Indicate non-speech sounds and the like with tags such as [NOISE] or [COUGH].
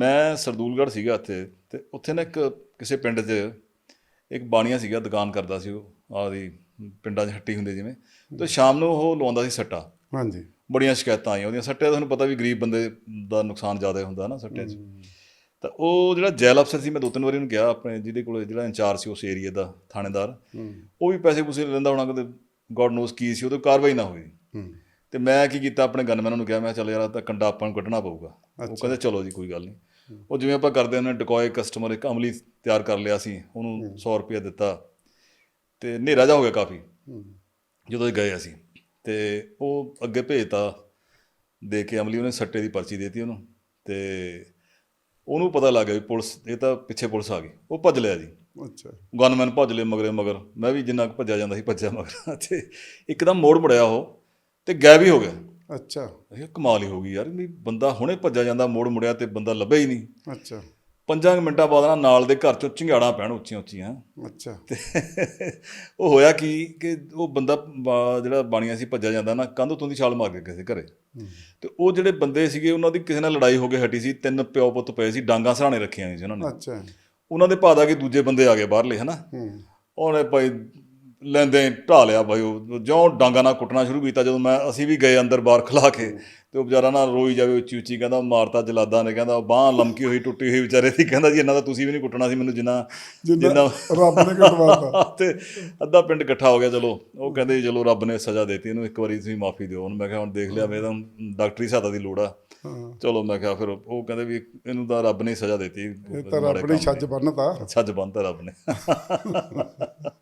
ਮੈਂ ਸਰਦੂਲਗੜ੍ਹ ਸੀਗਾ ਇੱਥੇ ਤੇ ਉੱਥੇ ਨਾ ਇੱਕ ਕਿਸੇ ਪਿੰਡ 'ਚ ਇੱਕ ਬਾਣੀਆ ਸੀਗਾ ਦੁਕਾਨ ਕਰਦਾ ਸੀ ਉਹ ਆਦੀ ਪਿੰਡਾਂ 'ਚ ਹੱਟੀ ਹੁੰਦੀ ਜਿਵੇਂ। ਤੇ ਸ਼ਾਮ ਨੂੰ ਉਹ ਲਵਾਉਂਦਾ ਸੀ ਸੱਟਾ। ਹਾਂਜੀ। ਬੜੀਆਂ ਸ਼ਿਕਾਇਤਾਂ ਆਈਆਂ ਉਹਦੀਆਂ। ਸੱਟੇ ਦਾ ਤੁਹਾਨੂੰ ਪਤਾ ਵੀ ਗਰੀਬ ਬੰਦੇ ਦਾ ਨੁਕਸਾਨ ਜ਼ਿਆਦਾ ਹੁੰਦਾ ਨਾ ਸੱਟੇ 'ਚ। ਤਾਂ ਉਹ ਜਿਹੜਾ ਜੈਲ ਅਫਸਰ ਸੀ ਮੈਂ ਦੋ ਤਿੰਨ ਵਾਰੀ ਉਹਨੂੰ ਗਿਆ ਆਪਣੇ ਜਿਹਦੇ ਕੋਲ ਜਿਹੜਾ ਇੰਚਾਰਜ ਸੀ ਉਸ ਏਰੀਆ ਦਾ ਥਾਣੇਦਾਰ। ਉਹ ਵੀ ਪੈਸੇ ਪੂਸੇ ਲੈਂਦਾ ਹੋਣਾ ਕਿਤੇ ਗੋਡ ਨੋਸ ਕੀ ਸੀ ਉਹਦੇ ਕਾਰਵਾਈ ਨਾ ਹੋਈ ਤੇ ਮੈਂ ਕੀ ਕੀਤਾ ਆਪਣੇ ਗਨਮੈਨਾਂ ਨੂੰ ਕਿਹਾ ਮੈਂ ਚੱਲ ਯਾਰ ਤਾਂ ਕੰਡਾ ਆਪਾਂ ਨੂੰ ਕੱਢਣਾ ਪਊਗਾ। ਉਹ ਕਹਿੰਦੇ ਚਲੋ ਜੀ ਕੋਈ ਗੱਲ ਨਹੀਂ ਉਹ ਜਿਵੇਂ ਆਪਾਂ ਕਰਦੇ ਹਾਂ ਡਿਕੋਏ ਕਸਟਮਰ ਇੱਕ ਅਮਲੀ ਤਿਆਰ ਕਰ ਲਿਆ ਸੀ ਉਹਨੂੰ 100 ਰੁਪਏ ਦਿੱਤਾ। ਤੇ ਹਨੇਰਾ ਜਾ ਹੋ ਗਿਆ ਕਾਫੀ। ਜਦੋਂ ਗਏ ਅਸੀਂ ਤੇ ਉਹ ਅੱਗੇ ਭੇਜਤਾ ਦੇ ਕੇ ਅਮਲੀ ਉਹਨੇ ਸੱਟੇ ਦੀ ਪਰਚੀ ਦੇਤੀ ਉਹਨੂੰ। ਤੇ ਉਹਨੂੰ ਪਤਾ ਲੱਗ ਗਿਆ ਵੀ ਪੁਲਿਸ ਇਹ ਤਾਂ ਪਿੱਛੇ ਪੁਲਿਸ ਆ ਗਈ ਉਹ ਭੱਜ ਲਿਆ ਜੀ। ਅੱਛਾ। ਗਨਮੈਨ ਭੱਜ ਲਏ ਮਗਰੇ ਮਗਰ। ਮੈਂ ਵੀ ਜਿੰਨਾ ਕੁ ਭੱਜਿਆ ਜਾਂਦਾ ਸੀ ਭੱਜਿਆ ਮਗਰ। ਤੇ ਇੱਕਦਮ ਮੋੜ ਮੁੜਿਆ ਉਹ ਤੇ ਗਾਇਬ ਹੀ ਹੋ ਗਿਆ। ਅੱਛਾ। ਇਹ ਕਮਾਲ ਹੀ ਹੋ ਗਈ ਯਾਰ ਵੀ ਬੰਦਾ ਹੁਣੇ ਭੱਜਿਆ ਜਾਂਦਾ ਮੋੜ ਮੁੜਿਆ ਤੇ ਬੰਦਾ ਲੱਭਿਆ ਹੀ ਨਹੀਂ। ਅੱਛਾ। ਪੰਜਾਂ ਕੁ ਮਿੰਟਾਂ ਬਾਅਦ ਨਾ ਨਾਲ ਦੇ ਘਰ ਚੋਂ ਚਿੰਗਾੜਾਂ ਪੈਣ ਉੱਚੀਆਂ ਉੱਚੀਆਂ ਅੱਛਾ। ਤੇ ਉਹ ਹੋਇਆ ਕੀ ਕਿ ਉਹ ਬੰਦਾ ਬਾ- ਜਿਹੜਾ ਬਾਣੀਆਂ ਸੀ ਭੱਜਿਆ ਜਾਂਦਾ ਨਾ ਕੰਧ ਤੋਂ ਦੀ ਛਾਲ ਮਾਰ ਕੇ ਕਿਸੇ ਘਰੇ। ਤੇ ਉਹ ਜਿਹੜੇ ਬੰਦੇ ਸੀਗੇ ਉਹਨਾਂ ਦੀ ਕਿਸੇ ਨਾਲ ਲੜਾਈ ਹੋ ਕੇ ਹਟੀ ਸੀ ਤਿੰਨ ਪਿਓ ਪੁੱਤ ਪਏ ਸੀ ਡਾਂਗਾ ਸਰਾਣੇ ਰੱਖੀਆਂ ਸੀ ਉਹਨਾਂ ਨੇ। ਅੱਛਾ। ਉਹਨਾਂ ਦੇ ਭਾਦਾ ਕਿ ਦੂਜੇ ਬੰਦੇ ਆ ਗਏ ਬਾਹਰਲੇ ਹਨਾ? ਹੂੰ। ਉਹਨੇ ਭਾਈ ਲੈਂਦੇ ਢਾ ਲਿਆ ਭਾਈ ਉਹ ਜਿਉਂ ਡਾਂਗਾ ਨਾਲ ਕੁੱਟਣਾ ਸ਼ੁਰੂ ਕੀਤਾ ਜਦੋਂ ਮੈਂ ਅਸੀਂ ਵੀ ਗਏ ਅੰਦਰ ਬਾਹਰ ਖਲਾ ਕੇ ਤੇ ਉਹ ਵਿਚਾਰਾ ਨਾ ਰੋਈ ਜਾਵੇ ਉੱਚੀ ਉੱਚੀ ਕਹਿੰਦਾ ਮਾਰਤਾ ਜਲਾਦਾਂ ਨੇ ਕਹਿੰਦਾ ਬਾਹ ਲਮਕੀ ਹੋਈ ਟੁੱਟੀ ਹੋਈ ਵਿਚਾਰੇ ਦੀ ਕਹਿੰਦਾ ਜੀ ਇਹਨਾਂ ਦਾ ਤੁਸੀਂ ਵੀ ਨਹੀਂ ਕੁੱਟਣਾ ਸੀ ਮੈਨੂੰ ਜਿੰਨਾ ਜਿੰਨਾ ਰੱਬ ਨੇ ਕਟਵਾਤਾ। [LAUGHS] ਤੇ ਅੱਧਾ ਪਿੰਡ ਇਕੱਠਾ ਹੋ ਗਿਆ ਚਲੋ ਉਹ ਕਹਿੰਦੇ ਜੀ ਚਲੋ ਰੱਬ ਨੇ ਸਜ਼ਾ ਦਿੱਤੀ ਇਹਨੂੰ ਇੱਕ ਵਾਰੀ ਤੁਸੀਂ ਮਾਫੀ ਦਿਓ ਹੁਣ ਮੈਂ ਕਿਹਾ ਹੁਣ ਦੇਖ ਲਿਆ ਵੇ ਤਾਂ ਡਾਕਟਰੀ ਸਹਾਇਤਾ ਦੀ ਲੋੜ ਆ। ਚਲੋ ਮੈਂ ਕਿਹਾ ਫਿਰ ਉਹ ਕਹਿੰਦੇ ਵੀ ਇਹਨੂੰ ਤਾਂ ਰੱਬ ਨੇ ਸਜ਼ਾ ਦਿੱਤੀ। ਇਹ ਤਾਂ ਰੱਬ ਨੇ। ਛੱਜ ਬੰਨਤਾ। ਛੱਜ ਬੰਨਤਾ ਰੱਬ ਨੇ। [LAUGHS]